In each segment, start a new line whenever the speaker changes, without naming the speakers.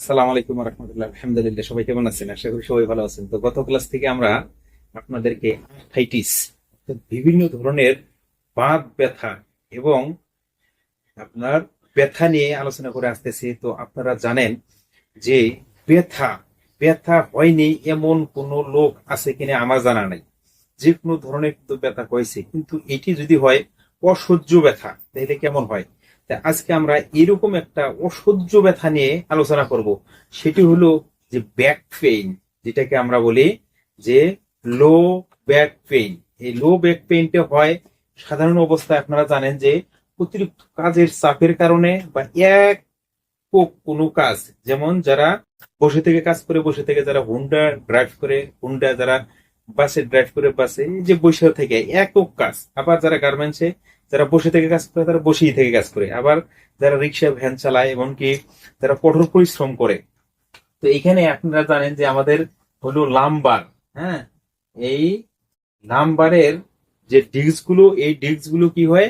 আসসালামু আলাইকুম রহমতুল্লাহ, আলহামদুলিল্লাহ, সবাই কেমন আছেন? আশা করি সবাই ভালো আছেন। তো গত ক্লাস থেকে আমরা আপনাদেরকে আর্থাইটিস বিভিন্ন ধরনের বাত ব্যথা এবং আপনার ব্যথা নিয়ে আলোচনা করে আসতেছি। তো আপনারা জানেন যে ব্যথা ব্যথা হয়নি এমন কোন লোক আছে কিনা আমার জানা নাই। যে কোনো ধরনের কিন্তু ব্যথা হয়েছে, কিন্তু এটি যদি হয় অসহ্য ব্যথা, তাহলে কেমন হয়? আজকে আমরা এরকম একটা অসহ্য ব্যথা নিয়ে আলোচনা করব। সেটি হলো যে ব্যাক পেইন যেটাকে আমরা বলি যে লো ব্যাক পেইন এই লো ব্যাক পেইনটা হয় সাধারণ অবস্থায় আপনারা জানেন যে অতিরিক্ত কাজের চাপের কারণে বা এক কোনো কাজ, যেমন যারা বসে থেকে কাজ করে, বসে থেকে যারা হুন্ডা ড্রাইভ করে হুন্ডা যারা বাসে ড্রাইভ করে বাসে যে বসে থেকে, একক কাজ। আবার যারা গার্মেন্টসে যারা বসে থেকে কাজ করে, তারা বসেই থেকে কাজ করে। আবার যারা রিক্সা ভ্যান চালায়, এমনকি যারা কঠোর পরিশ্রম করে। তো এখানে আপনারা জানেন যে আমাদের হলো লাম্বার হ্যাঁ? এই লাম্বারের যে ডিস্কগুলো এই ডিস্কগুলো কি হয়?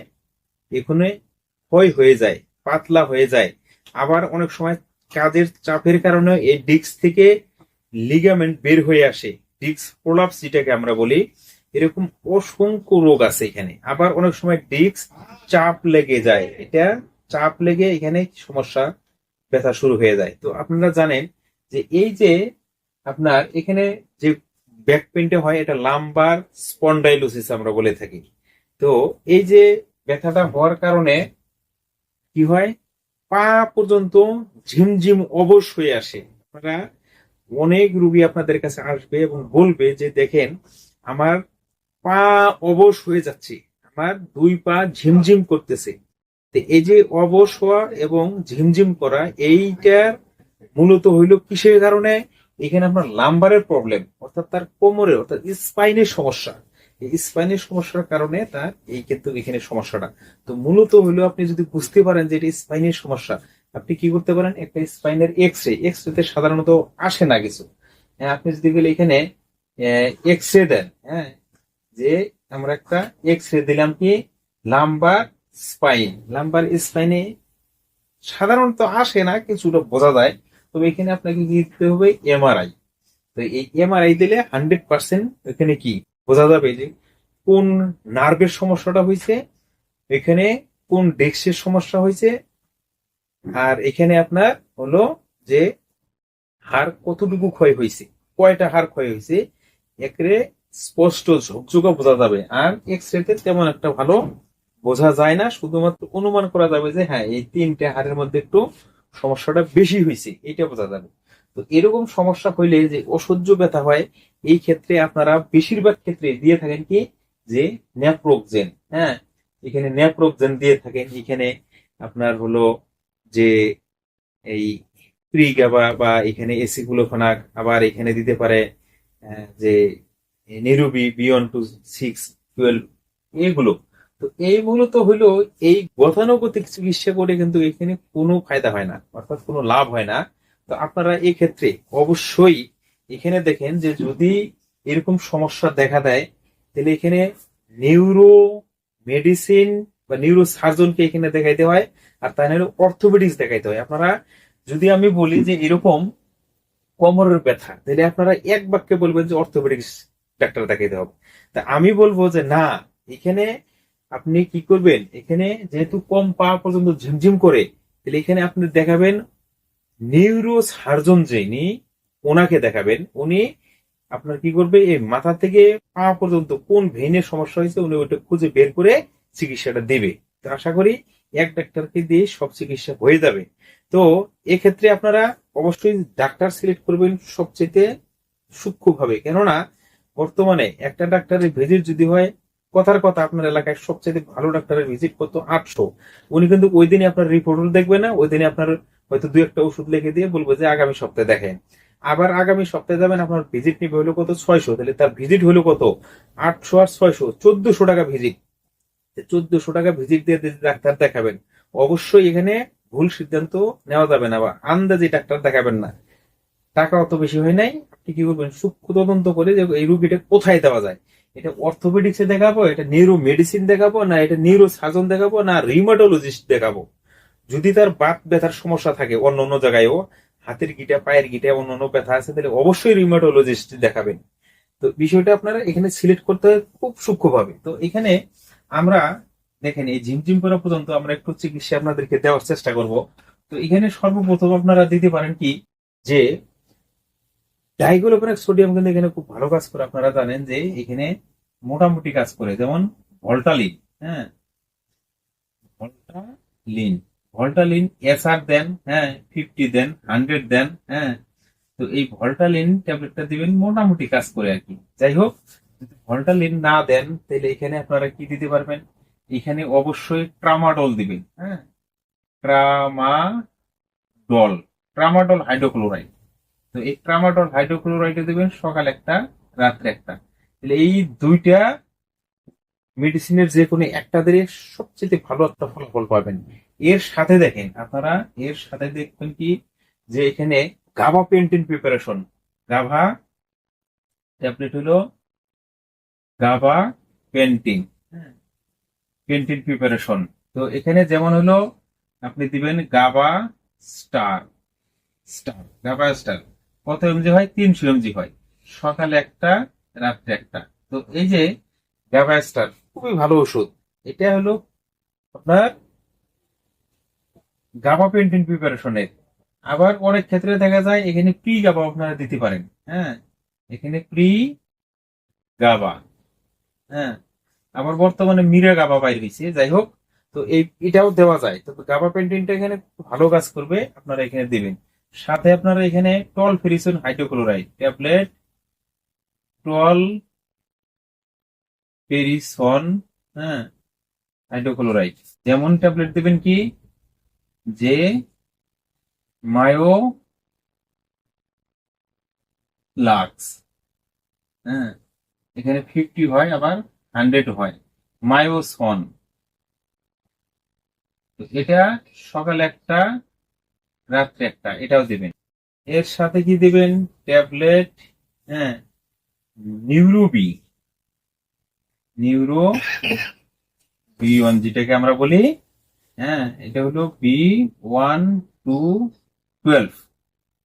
এখানে ক্ষয় হয়ে যায়, পাতলা হয়ে যায়। আবার অনেক সময় কাজের চাপের কারণে এই ডিস্ক থেকে লিগামেন্ট বের হয়ে আসে। ডিস্ক প্রলাপস যেটাকে আমরা বলি, এরকম অসংখ্য রোগ আছে এখানে। আবার অনেক সময় ডিস্ক চাপ লেগে যায়। এটা চাপ লেগে এখানে সমস্যা, ব্যথা শুরু হয়ে যায়। তো আপনারা জানেন যে এই যে আপনার এখানে যে ব্যাক পেনটা হয়, এটা লাম্বার স্পন্ডাইলোসিস আমরা বলে থাকি। তো এই যে ব্যথাটা হওয়ার কারণে কি হয়? পা পর্যন্ত ঝিমঝিম অবশ হয়ে আসে। আপনারা অনেক রুগী আপনাদের কাছে আসবে এবং বলবে যে, দেখেন, আমার পা অবশ হয়ে যাচ্ছে। আমার দুই পা ঝিমঝিম করতেছে। এই যে অবশ হওয়া এবং ঝিমঝিম করা, এইটার মূলত হইল কিসের কারণে? এখানে আপনার লাম্বারের প্রবলেম, অর্থাৎ তার কোমরে, অর্থাৎ স্পাইনের সমস্যা। এই স্পাইনের সমস্যার কারণে তার এই কিন্তু এখানে সমস্যাটা। তো মূলত হইল আপনি যদি বুঝতে পারেন যে এটা স্পাইনের সমস্যা আপনি কি করতে পারেন? একটা স্পাইনের এক্স রে এক্স রেতে সাধারণত আসে না কিছু। হ্যাঁ, আপনি যদি গেলে এখানে এক্স রে দেন হ্যাঁ যে আমরা একটা এক্স রে দিলাম কি? লাম্বার স্পাইন লাম্বার স্পাইনে সাধারণত আসে না কিছুটা বোঝা যায়। তবে এখানে আপনাকে কি দিতে হবে? এমআরআই তো এই এমআরআই দিলে হান্ড্রেড পার্সেন্ট এখানে কি? বোঝা যাবে যে কোন নার্ভের সমস্যাটা হয়েছে এখানে কোন ডেস্কের সমস্যা হয়েছে আর এখানে আপনার হলো যে হার কতটুকু ক্ষয় হয়েছে, কয়টা হার ক্ষয় হয়েছে, একরে স্পষ্ট ঝকঝকা বোঝা যাবে। আর এক্স রেতে তেমন একটা ভালো বোঝা যায় না, শুধুমাত্র অনুমান করা যাবে যে হ্যাঁ এই তিনটে হারের মধ্যে একটু সমস্যাটা বেশি হয়েছে, এটা বোঝা যাবে। তো এরকম সমস্যা হইলে যে অসহ্য ব্যথা হয়, এই ক্ষেত্রে আপনারা বেশিরভাগ ক্ষেত্রে দিয়ে থাকেন কি? যে ন্যাপ্রোকজেন হ্যাঁ এখানে ন্যাপ্রোকজেন দিয়ে থাকেন। এখানে আপনার হলো যে এই প্রিগাবা বা এখানে এসি গুলোফানাক আবার এখানে দিতে পারে যে Neurobion two six twelve এগুলো। তো এইগুলো তো হলো এই গতানুগতিক চিকিৎসা করে কিন্তু এখানে কোনো ফায়দা হয় না, অর্থাৎ কোনো লাভ হয় না। তো আপনারা ক্ষেত্রে অবশ্যই এখানে দেখেন যে যদি এরকম সমস্যা দেখা দেয়, তাহলে এখানে নিউরো মেডিসিন বা নিউরো সার্জনকে এখানে দেখাইতে হয়, আর তাই নাহলে অর্থোপেডিক্স দেখাইতে হয়। আপনারা যদি আমি বলি যে এরকম কোমরের ব্যথা, তাহলে আপনারা এক বাক্যে বলবেন যে অর্থোপেডিক্স ডাক্তার দেখাইতে হবে। তা আমি বলব যে না, এখানে আপনি কি করবেন, এখানে যেহেতু কম পা পর্যন্ত ঝিমঝিম করে, তাহলে এখানে আপনি দেখাবেন নিউরো সার্জন যিনি, ওনাকে দেখাবেন। উনি আপনার কি করবে, এই মাথা থেকে পা পর্যন্ত কোন ভেইনের সমস্যা হয়েছে, উনি ওইটা খুঁজে বের করে চিকিৎসাটা দেবে। তো আশা করি এক ডাক্তারকে দিয়ে সব চিকিৎসা হয়ে যাবে। তো এক্ষেত্রে আপনারা অবশ্যই ডাক্তার সিলেক্ট করবেন সবচেয়ে সূক্ষ্মভাবে। কেননা বর্তমানে একটা ডাক্তারের ভিজিট যদি হয়, কথার কথা আপনার এলাকায় সবচেয়ে ভালো ডাক্তারের ভিজিট কত? আটশো। উনি কিন্তু ওই দিনে আপনার রিপোর্ট দেখবে না, ওই দিনে আপনার হয়তো দু একটা ওষুধ লিখে দিয়ে বলব যে আগামী সপ্তাহে দেখেন। আবার আগামী সপ্তাহে যাবেন, আপনার ভিজিট নিবে হলো কত? ছয়শো। তাহলে তার ভিজিট হলো কত? আটশো আর ছয়শো, চোদ্দশো টাকা ভিজিট চোদ্দশো টাকা ভিজিট দিয়ে ডাক্তার দেখাবেন। অবশ্যই এখানে ভুল সিদ্ধান্ত নেওয়া যাবে না বা আন্দাজে ডাক্তার দেখাবেন না। টাকা অত বেশি হয় নাই। আপনি কি করবেন? সূক্ষ্ম তদন্ত করে যে এই রুগীটা কোথায় দেওয়া যায়? এটা অর্থোপেডিক্সে দেখাবো, এটা নিউরো মেডিসিন দেখাবো, না এটা নিউরো সার্জন দেখাবো, না রিমাটোলজিস্ট দেখাবো। যদি তার বাত ব্যথার সমস্যা থাকে অন্য অন্য জায়গায়ও, হাতের গিটা, পায়ের গিটা, অন্য অন্য ব্যথা আছে, তাহলে অবশ্যই রিউমাটোলজিস্ট দেখাবেন। তো বিষয়টা আপনারা এখানে সিলেক্ট করতে হয় খুব সূক্ষ্মভাবে। তো এখানে আমরা, দেখেন, এই ঝিমঝিম করা পর্যন্ত আমরা একটু চিকিৎসা আপনাদেরকে দেওয়ার চেষ্টা করব। তো এখানে সর্বপ্রথম আপনারা দিতে পারেন কি, যে ডাইগোলোপেরাক সোডিয়াম কিন্তু এখানে খুব ভালো কাজ করে, আপনারা জানেন যে এখানে মোটামুটি কাজ করে, যেমন ভল্টালিন হ্যাঁ? ভল্টালিন ভল্টালিন এসআর দেন হ্যাঁ ফিফটি দেন হান্ড্রেড দেন হ্যাঁ? তো এই ভল্টালিন ট্যাবলেটটা দিবেন, মোটামুটি কাজ করে আর কি। যাই হোক যদি ভল্টালিন না দেন, তাহলে এখানে আপনারা কি দিতে পারবেন? এখানে অবশ্যই ট্রামাডল দিবেন হ্যাঁ? ট্রামাডল ট্রামাডল হাইড্রোক্লোরাইড তো এই ট্রামাডল হাইড্রোক্লোরাইড দিবেন সকাল একটা, রাত্রে একটা। তাহলে এই দুইটা মেডিসিনের যে কোনো একটা দিলে সবচেয়ে ভালো একটা ফলাফল পাবেন। এর সাথে দেখেন, আপনারা এর সাথে দেখবেন কি? যে এখানে gabapentin preparation gaba tablet হলো গাভা পেন্টিং পেন্টিং প্রিপারেশন তো এখানে যেমন হলো, আপনি দিবেন Gaba star star Gaba star কত এমজি হয়? তিনশো এমজি হয়। সকালে একটা, রাত্রে একটা। তো এই যে গাবা স্টার খুবই ভালো ওষুধ। এটা হলো আপনার গাভা পেন্টিন প্রিপারেশনের আবার অনেক ক্ষেত্রে দেখা যায়, এখানে প্রি গাবা আপনারা দিতে পারেন। হ্যাঁ এখানে প্রি গাবা হ্যাঁ। আবার বর্তমানে মিরা গাবা বাইর হয়েছে যাই হোক। তো এই, এটাও দেওয়া যায়। তো গাবা পেন্টিনটা এখানে ভালো কাজ করবে, আপনারা এখানে দিবেন। সাথে আপনারা এখানে টল ফেরিসন হাইড্রোক্লোরাইড ট্যাবলেট, টল পেরিসন হ্যাঁ হাইড্রোক্লোরাইড। যেমন ট্যাবলেট দিবেন কি? যে মায়ো লাক্স হ্যাঁ। এখানে ফিফটি হয়, আবার হান্ড্রেড হয়। মায়োসন তো এটা সকাল একটা, রাত্রে একটা, এটাও দেবেন। এর সাথে কি দেবেন? ট্যাবলেট হ্যাঁ নিউরোবি। নিউরো বি ওয়ান, যেটাকে আমরা বলি হ্যাঁ এটা হলো বি ওয়ান টু টুয়েলভ।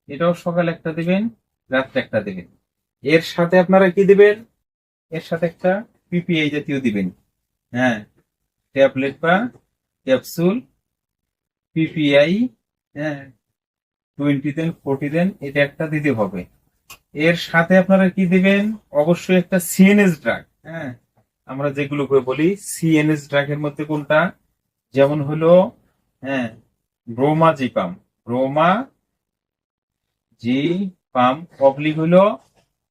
এটাও সকাল একটা দেবেন, রাত্রে একটা দেবেন। এর সাথে আপনারা কি দিবেন? এর সাথে একটা পিপিআই জাতীয় দিবেন। হ্যাঁ ট্যাবলেট বা ক্যাপসুল পিপিআই হ্যাঁ টোয়েন্টি দেন ফোর্টি দেন এটা একটা দিতে হবে। এর সাথে আপনারা কি দিবেন? অবশ্যই একটা সিএনএস ড্রাগ হ্যাঁ। আমরা যেগুলো বলি সিএনএস ড্রাগের মধ্যে কোনটা? যেমন হলো হ্যাঁ ব্রোমা জিপাম ব্রোমা জি পাম অবলিক হলো,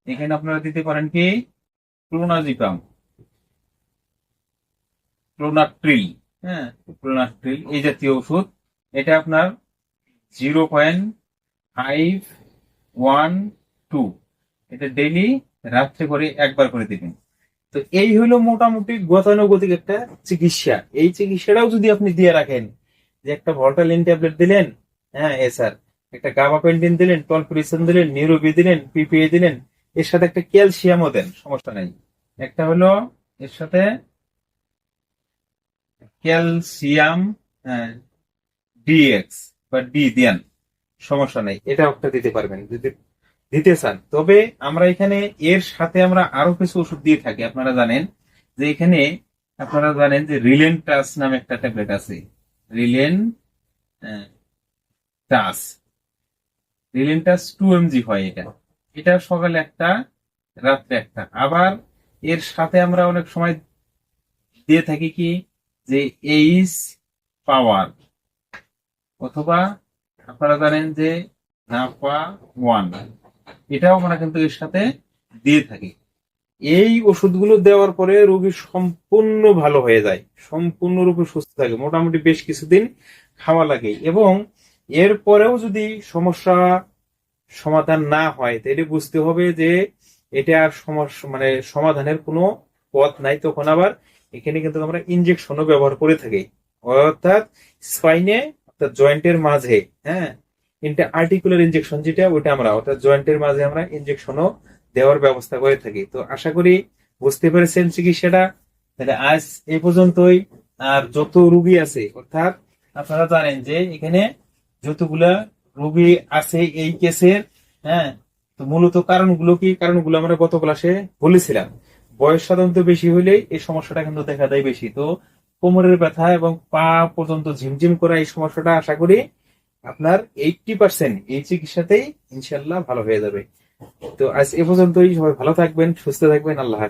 এখানে আপনারা দিতে পারেন কি? ক্লোনাজিপাম ক্লোনাট্রিল হ্যাঁ। ক্লোনাট্রিল এই জাতীয় ওষুধ। এটা আপনার zero point five one two এটা ডেইলি রাত্রে করে একবার করে দিবেন। তো এই হলো মোটামুটি গতানুগতিক একটা চিকিৎসা। এই চিকিৎসাটাও যদি আপনি দিয়ে রাখেন যে একটা ভল্টালিন ট্যাবলেট দিলেন হ্যাঁ এ স্যার একটা গাবা পেন্টিন দিলেন টলপ্রিসন দিলেন নিউরোবি দিলেন পিপিএ দিলেন এর সাথে একটা ক্যালসিয়ামও দেন, সমস্যা নেই। একটা হলো এর সাথে ক্যালসিয়াম ডিএক্স বা ডি দেন, সমস্যা নেই। এটা একটা দিতে পারবেন, যদি দিতে চান। তবে আমরা এখানে এর সাথে আমরা আরও কিছু ওষুধ দিয়ে থাকি, আপনারা জানেন যে এখানে আপনারা জানেন যে রিলেন টাস নামে একটা ট্যাবলেট আছে। রিলেন টাস। রিলেন টাস টু এমজি হয় এটা। এটা সকালে একটা, রাত্রে একটা। আবার এর সাথে আমরা অনেক সময় দিয়ে থাকি কি? যে এইস পাওয়ার। অথবা আপনারা জানেন যে নাপা ওয়ান। এটাও আমরা কিন্তু এর সাথে দিয়ে থাকি। এই ওষুধগুলো দেওয়ার পরে রোগী সম্পূর্ণ ভালো হয়ে যায়। সম্পূর্ণরূপে সুস্থ থাকে। মোটামুটি বেশ কিছুদিন খাওয়া লাগে। এবং এরপরেও যদি সমস্যা সমাধান না হয় তাহলে বুঝতে হবে যে এটা আর সমস্যা মানে সমাধানের কোনো পথ নাই। তখন আবার এখানে কিন্তু আমরা ইনজেকশনও ব্যবহার করে থাকি। অর্থাৎ স্পাইনে অর্থাৎ জয়েন্টের মাঝে হ্যাঁ? ইন্টা আর্টিকুলার ইনজেকশন যেটা, ওটা আমরা, অর্থাৎ জয়েন্টের মাঝে আমরা ইনজেকশনও দেওয়ার ব্যবস্থা করে থাকি। তো আশা করি বুঝতে পেরেছেন চিকিৎসাটা? তাহলে আজ এ পর্যন্তই। আর যত রুগী আছে, অর্থাৎ আপনারা জানেন যে এখানে যতগুলা রোগী আছে এই কেসের হ্যাঁ? তো মূলত কারণগুলো কি? কারণগুলো আমরা গত ক্লাসে বলেছিলাম। বয়স সাধারণত বেশি হলেই এই সমস্যাটা কিন্তু দেখা দেয় বেশি। তো কোমরের ব্যথা এবং পা পর্যন্ত ঝিমঝিম করা এই সমস্যাটা আশা করি আপনার এইটটি পার্সেন্ট এই চিকিৎসাতেই ইনশাল্লাহ ভালো হয়ে যাবে। তো আজ এ পর্যন্তই। সবাই ভালো থাকবেন, সুস্থ থাকবেন। আল্লাহ।